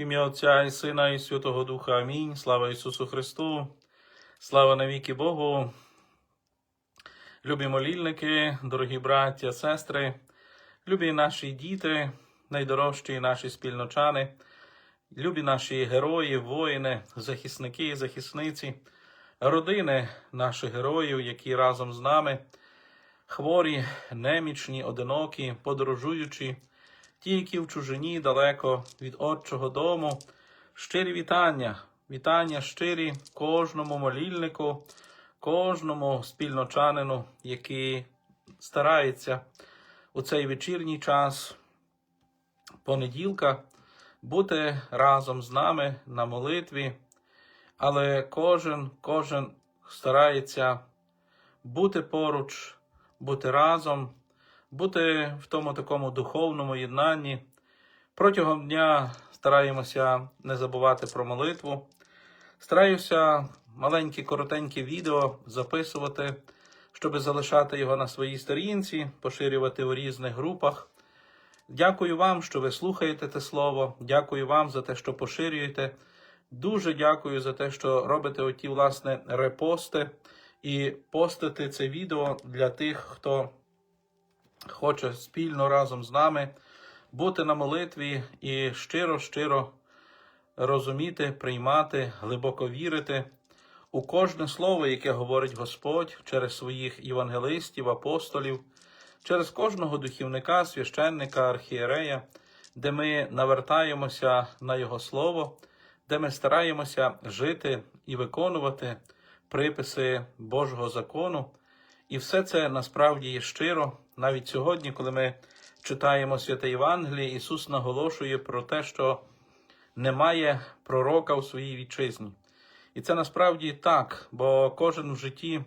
ім'я Отця і Сина, і Святого Духа. Амінь. Слава Ісусу Христу, слава навіки Богу. Любі молільники, дорогі браття, сестри, любі наші діти, найдорожчі наші спільночани, любі наші герої, воїни, захисники і захисниці, родини наших героїв, які разом з нами, хворі, немічні, одинокі, подорожуючі, ті, які в чужині далеко від Отчого дому, щирі вітання, вітання щирі кожному молільнику, кожному спільночанину, який старається у цей вечірній час понеділка бути разом з нами на молитві, але кожен, кожен старається бути поруч, бути разом, бути в тому такому духовному єднанні. Протягом дня стараємося не забувати про молитву. Стараюся маленькі коротенькі відео записувати, щоб залишати його на своїй сторінці, поширювати у різних групах. Дякую вам, що ви слухаєте те слово. Дякую вам за те, що поширюєте. Дуже дякую за те, що робите оті, власне, репости і постите це відео для тих, хто хоче спільно разом з нами бути на молитві і щиро-щиро розуміти, приймати, глибоко вірити у кожне слово, яке говорить Господь через своїх євангелистів, апостолів, через кожного духівника, священника, архієрея, де ми навертаємося на Його Слово, де ми стараємося жити і виконувати приписи Божого закону. І все це насправді є щиро. Навіть сьогодні, коли ми читаємо святе Євангеліє, Ісус наголошує про те, що немає пророка у своїй вітчизні. І це насправді так, бо кожен в житті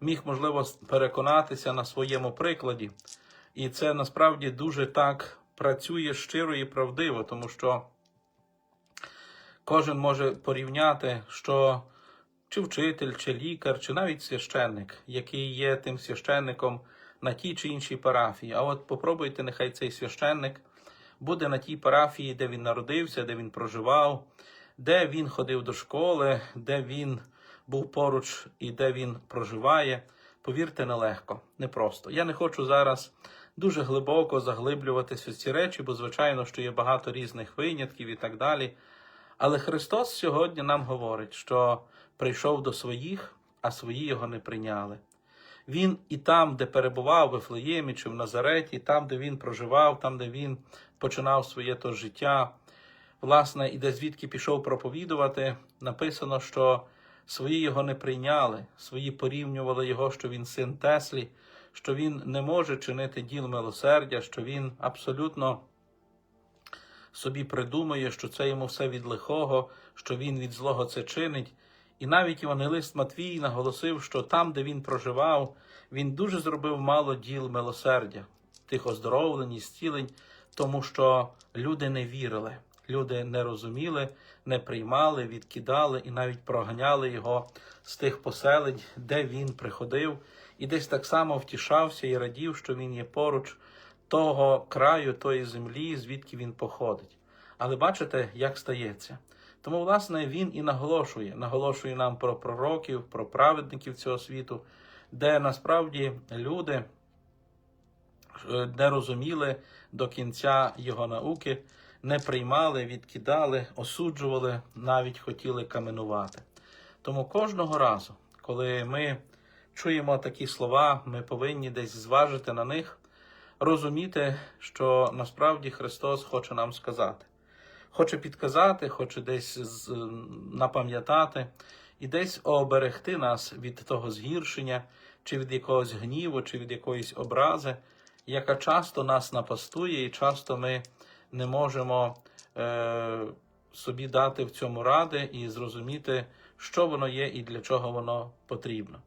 міг, можливо, переконатися на своєму прикладі. І це насправді дуже так працює щиро і правдиво, тому що кожен може порівняти, що чи вчитель, чи лікар, чи навіть священник, який є тим священником на тій чи іншій парафії. А от попробуйте, нехай цей священник буде на тій парафії, де він народився, де він проживав, де він ходив до школи, де він був поруч і де він проживає. Повірте, нелегко, непросто. Я не хочу зараз дуже глибоко заглиблюватися в ці речі, бо, звичайно, що є багато різних винятків і так далі. Але Христос сьогодні нам говорить, що прийшов до своїх, а свої його не прийняли. Він і там, де перебував в Вифлеємі чи в Назареті, там, де він проживав, там, де він починав своє то життя, власне, і де звідки пішов проповідувати, написано, що свої його не прийняли, свої порівнювали його, що він син Теслі, що він не може чинити діл милосердя, що він абсолютно собі придумує, що це йому все від лихого, що він від злого це чинить. І навіть Євангелист Матвій наголосив, що там, де він проживав, він дуже зробив мало діл милосердя, тих оздоровлень і зцілень, тому що люди не вірили, люди не розуміли, не приймали, відкидали і навіть проганяли його з тих поселень, де він приходив, і десь так само втішався і радів, що він є поруч того краю, тої землі, звідки він походить. Але бачите, як стається. Тому, власне, він і наголошує, наголошує нам про пророків, про праведників цього світу, де насправді люди не розуміли до кінця його науки, не приймали, відкидали, осуджували, навіть хотіли каменувати. Тому кожного разу, коли ми чуємо такі слова, ми повинні десь зважити на них, розуміти, що насправді Христос хоче нам сказати хоче підказати, хоче десь напам'ятати і десь оберегти нас від того згіршення, чи від якогось гніву, чи від якоїсь образи, яка часто нас напастує, і часто ми не можемо е, собі дати в цьому ради і зрозуміти, що воно є і для чого воно потрібно.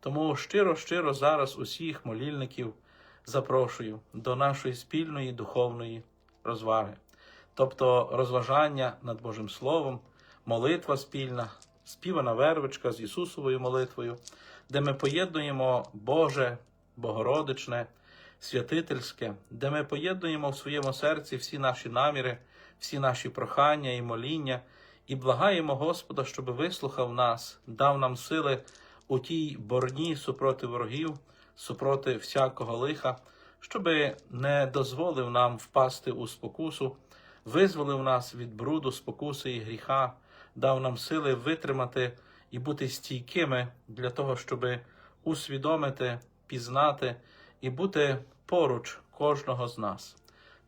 Тому щиро-щиро зараз усіх молільників запрошую до нашої спільної духовної розваги тобто розважання над Божим Словом, молитва спільна, співана вервичка з Ісусовою молитвою, де ми поєднуємо Боже, Богородичне, святительське, де ми поєднуємо в своєму серці всі наші наміри, всі наші прохання і моління, і благаємо Господа, щоб вислухав нас, дав нам сили у тій борні супроти ворогів, супроти всякого лиха, щоб не дозволив нам впасти у спокусу, визволив нас від бруду, спокуси і гріха, дав нам сили витримати і бути стійкими для того, щоб усвідомити, пізнати і бути поруч кожного з нас.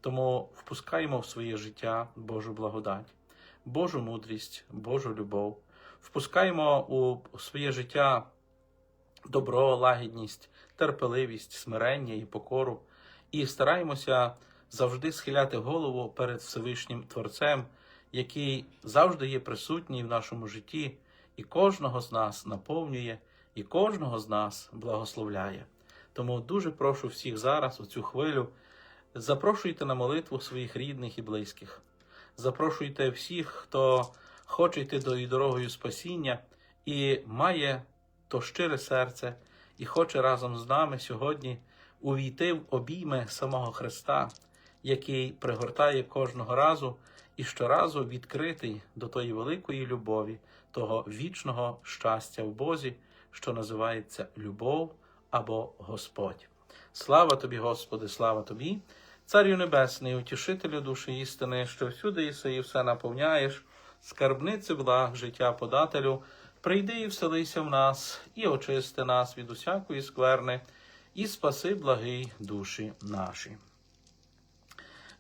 Тому впускаємо в своє життя Божу благодать, Божу мудрість, Божу любов, впускаємо у своє життя добро, лагідність, терпеливість, смирення і покору, і стараємося завжди схиляти голову перед Всевишнім Творцем, який завжди є присутній в нашому житті, і кожного з нас наповнює, і кожного з нас благословляє. Тому дуже прошу всіх зараз, у цю хвилю, запрошуйте на молитву своїх рідних і близьких. Запрошуйте всіх, хто хоче йти до дорогою спасіння і має то щире серце, і хоче разом з нами сьогодні увійти в обійми самого Христа, який пригортає кожного разу і щоразу відкритий до тої великої любові, того вічного щастя в Бозі, що називається любов або Господь. Слава тобі, Господи, слава тобі, Царю Небесний, утішителю душі істини, що всюди єси і все наповняєш, скарбниці благ, життя подателю, прийди і вселися в нас, і очисти нас від усякої скверни, і спаси благий душі наші.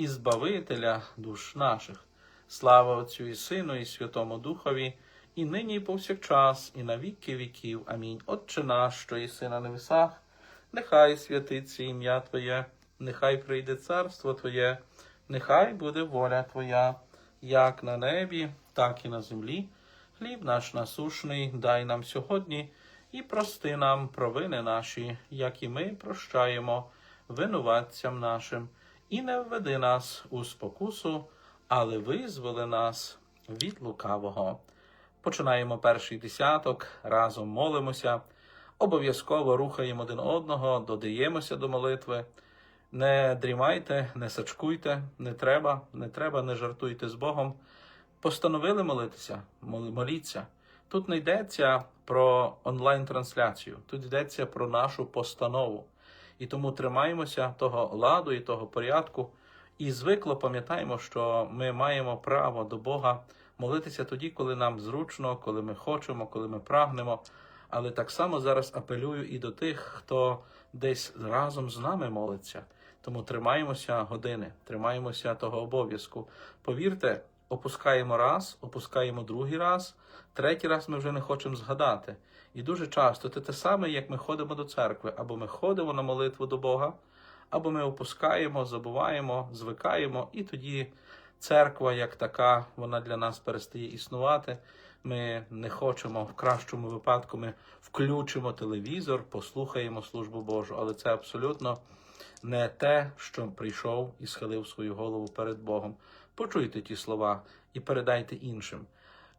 і Збавителя душ наших. Слава Отцю і Сину, і Святому Духові, і нині, і повсякчас, і на віки віків. Амінь. Отче наш, що єси на небесах, нехай святиться ім'я Твоє, нехай прийде царство Твоє, нехай буде воля Твоя, як на небі, так і на землі. Хліб наш насушний, дай нам сьогодні і прости нам провини наші, як і ми прощаємо винуватцям нашим, і не введи нас у спокусу, але визволи нас від лукавого. Починаємо перший десяток, разом молимося, обов'язково рухаємо один одного, додаємося до молитви. Не дрімайте, не сачкуйте, не треба, не треба, не жартуйте з Богом. Постановили молитися, моліться. Тут не йдеться про онлайн-трансляцію, тут йдеться про нашу постанову. І тому тримаємося того ладу і того порядку. І звикло пам'ятаємо, що ми маємо право до Бога молитися тоді, коли нам зручно, коли ми хочемо, коли ми прагнемо. Але так само зараз апелюю і до тих, хто десь разом з нами молиться. Тому тримаємося години, тримаємося того обов'язку. Повірте, опускаємо раз, опускаємо другий раз, третій раз ми вже не хочемо згадати. І дуже часто це те саме, як ми ходимо до церкви, або ми ходимо на молитву до Бога, або ми опускаємо, забуваємо, звикаємо, і тоді церква, як така, вона для нас перестає існувати. Ми не хочемо в кращому випадку. Ми включимо телевізор, послухаємо службу Божу, але це абсолютно не те, що прийшов і схилив свою голову перед Богом. Почуйте ті слова і передайте іншим.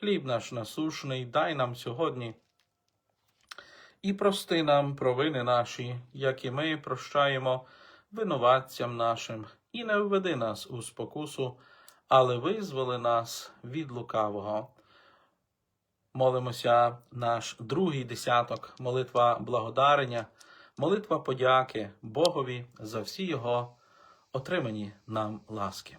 Хліб наш насушний, дай нам сьогодні. І прости нам провини наші, як і ми прощаємо винуватцям нашим, і не введи нас у спокусу, але визволи нас від лукавого. Молимося наш другий десяток, молитва благодарення, молитва подяки Богові за всі його отримані нам ласки.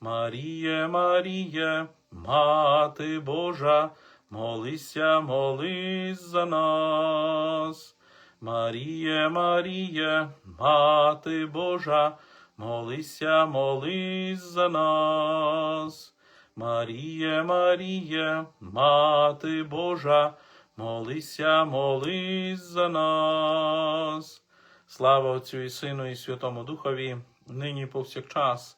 Маріє, Маріє, Мати Божа, молися, молись за нас. Маріє, Маріє, Мати Божа, молися, молись за нас. Маріє, Маріє, Мати Божа, молися, молись за нас. Слава Отцю і Сину, і Святому Духові, нині повсякчас,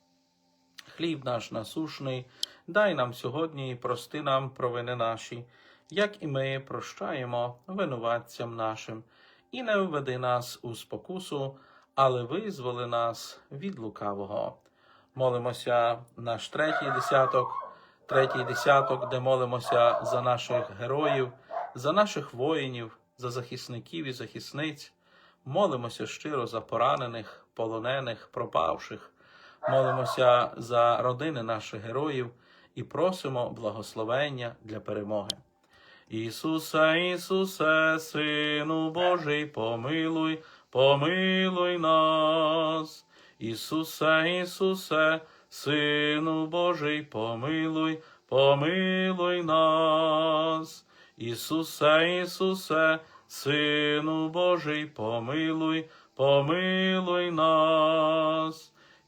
Хліб наш насушний, дай нам сьогодні і прости нам провини наші, як і ми прощаємо винуватцям нашим, і не введи нас у спокусу, але визволи нас від лукавого. Молимося наш третій десяток, третій десяток, де молимося за наших героїв, за наших воїнів, за захисників і захисниць. Молимося щиро за поранених, полонених, пропавших. Молимося за родини наших героїв і просимо благословення для перемоги. Ісусе, Ісусе, Сину Божий, помилуй, помилуй нас. Ісусе, Ісусе, Сину Божий, помилуй, помилуй нас. Ісусе, Ісусе, Сину Божий, помилуй, помилуй нас.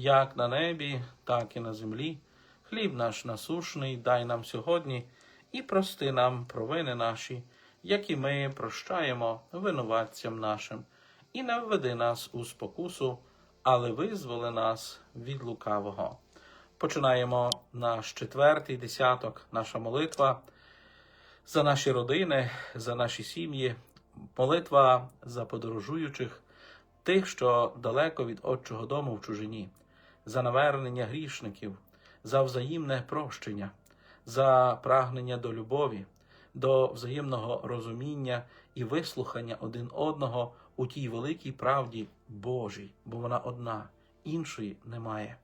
як на небі, так і на землі. Хліб наш насушний дай нам сьогодні і прости нам провини наші, як і ми прощаємо винуватцям нашим, і не введи нас у спокусу, але визволи нас від лукавого. Починаємо наш четвертий десяток, наша молитва за наші родини, за наші сім'ї, молитва за подорожуючих, тих, що далеко від Отчого дому в чужині, за навернення грішників, за взаємне прощення, за прагнення до любові, до взаємного розуміння і вислухання один одного у тій великій правді Божій, бо вона одна, іншої немає.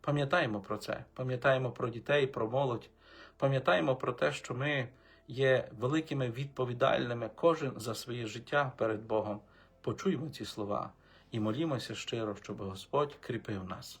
Пам'ятаємо про це, пам'ятаємо про дітей, про молодь, пам'ятаємо про те, що ми є великими відповідальними кожен за своє життя перед Богом. Почуємо ці слова і молімося щиро, щоб Господь кріпив нас.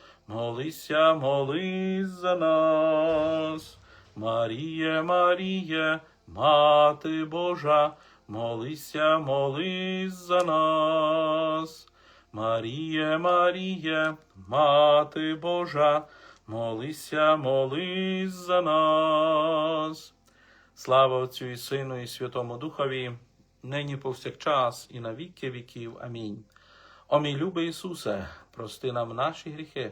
молися, молись за нас. Маріє, Маріє, Мати Божа, молися, молись за нас. Маріє, Маріє, Мати Божа, молися, молись за нас. Слава Отцю і Сину, і Святому Духові, нині повсякчас, і на віки віків. Амінь. О мій любий Ісусе, прости нам наші гріхи,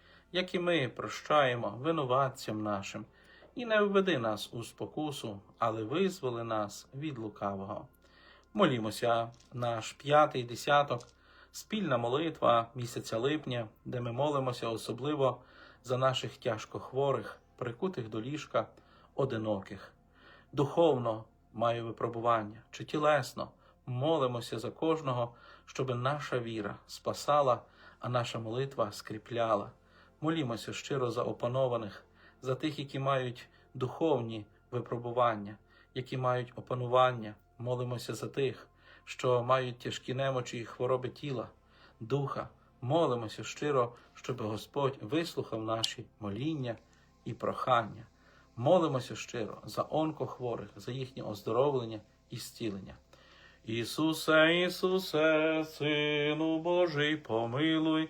як і ми прощаємо винуватцям нашим, і не введи нас у спокусу, але визволи нас від лукавого. Молімося, наш п'ятий десяток, спільна молитва місяця липня, де ми молимося особливо за наших тяжкохворих, прикутих до ліжка, одиноких. Духовно маю випробування чи тілесно молимося за кожного, щоб наша віра спасала, а наша молитва скріпляла. Молімося щиро за опанованих, за тих, які мають духовні випробування, які мають опанування. Молимося за тих, що мають тяжкі немочі і хвороби тіла, духа. Молимося щиро, щоб Господь вислухав наші моління і прохання. Молимося щиро за онкохворих, за їхнє оздоровлення і зцілення. Ісусе, Ісусе, Сину Божий, помилуй,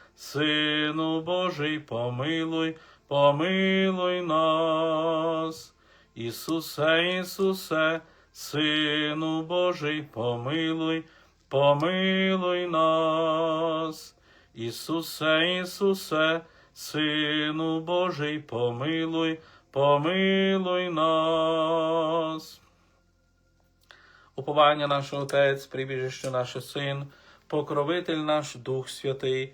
Сину Божий, помилуй, помилуй нас. Ісусе, Ісусе, Сину Божий, помилуй, помилуй нас. Ісусе, Ісусе, Сину Божий, помилуй, помилуй нас. Уповання наш Отець, прибіжище наше Син, покровитель наш Дух Святий,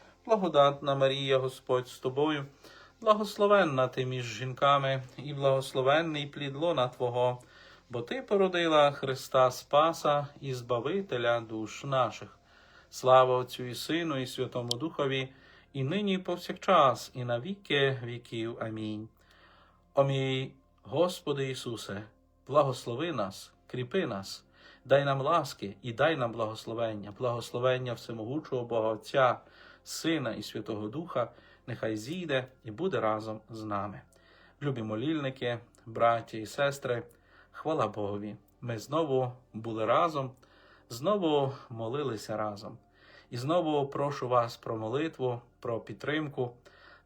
благодатна Марія, Господь з тобою, благословенна ти між жінками, і благословенний плід лона Твого, бо Ти породила Христа Спаса і Збавителя душ наших. Слава Отцю і Сину, і Святому Духові, і нині, і повсякчас, і на віки віків. Амінь. О мій Господи Ісусе, благослови нас, кріпи нас, дай нам ласки і дай нам благословення, благословення всемогучого Бога Отця, Сина і Святого Духа, нехай зійде і буде разом з нами. Любі молільники, браті і сестри, хвала Богові. Ми знову були разом, знову молилися разом. І знову прошу вас про молитву, про підтримку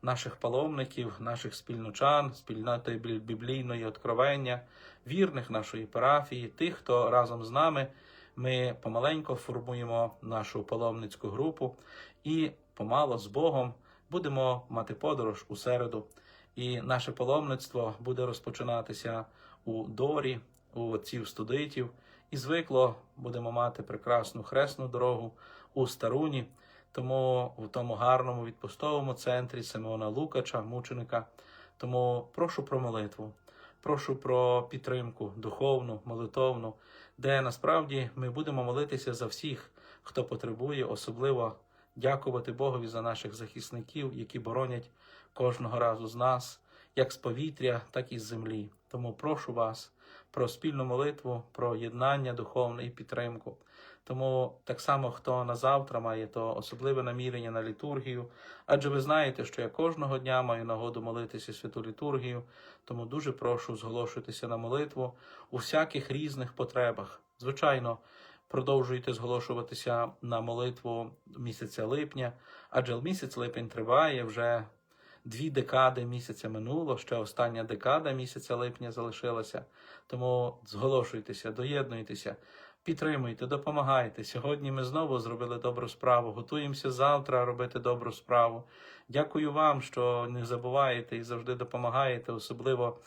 наших паломників, наших спільночан, спільноти біблійної откровення, вірних нашої парафії, тих, хто разом з нами. Ми помаленько формуємо нашу паломницьку групу і помало з Богом будемо мати подорож у середу. І наше паломництво буде розпочинатися у Дорі, у отців студитів. І звикло будемо мати прекрасну хресну дорогу у Старуні, тому в тому гарному відпустовому центрі Симеона Лукача, мученика. Тому прошу про молитву, прошу про підтримку духовну, молитовну, де насправді ми будемо молитися за всіх, хто потребує, особливо дякувати Богові за наших захисників, які боронять кожного разу з нас, як з повітря, так і з землі. Тому прошу вас про спільну молитву, про єднання духовне і підтримку. Тому так само, хто на завтра має то особливе намірення на літургію, адже ви знаєте, що я кожного дня маю нагоду молитися святу літургію, тому дуже прошу зголошуватися на молитву у всяких різних потребах. Звичайно, продовжуйте зголошуватися на молитву місяця липня, адже місяць липень триває вже дві декади місяця минуло, ще остання декада місяця липня залишилася. Тому зголошуйтеся, доєднуйтеся, підтримуйте, допомагайте. Сьогодні ми знову зробили добру справу. Готуємося завтра робити добру справу. Дякую вам, що не забуваєте і завжди допомагаєте, особливо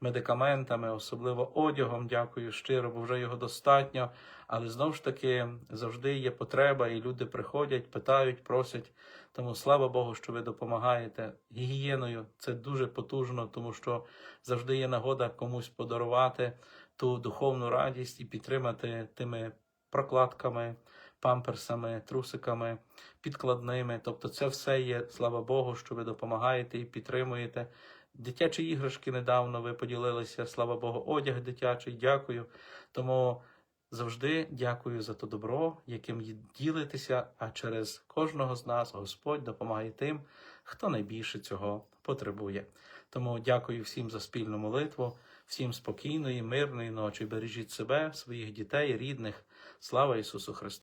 медикаментами, особливо одягом. Дякую щиро, бо вже його достатньо. Але знову ж таки завжди є потреба, і люди приходять, питають, просять. Тому слава Богу, що ви допомагаєте гігієною. Це дуже потужно, тому що завжди є нагода комусь подарувати ту духовну радість і підтримати тими прокладками, памперсами, трусиками, підкладними. Тобто, це все є, слава Богу, що ви допомагаєте і підтримуєте. Дитячі іграшки недавно ви поділилися, слава Богу, одяг дитячий. Дякую. Тому завжди дякую за то добро, яким ділитеся, а через кожного з нас Господь допомагає тим, хто найбільше цього потребує. Тому дякую всім за спільну молитву, всім спокійної, мирної ночі. Бережіть себе, своїх дітей, рідних. Слава Ісусу Христу!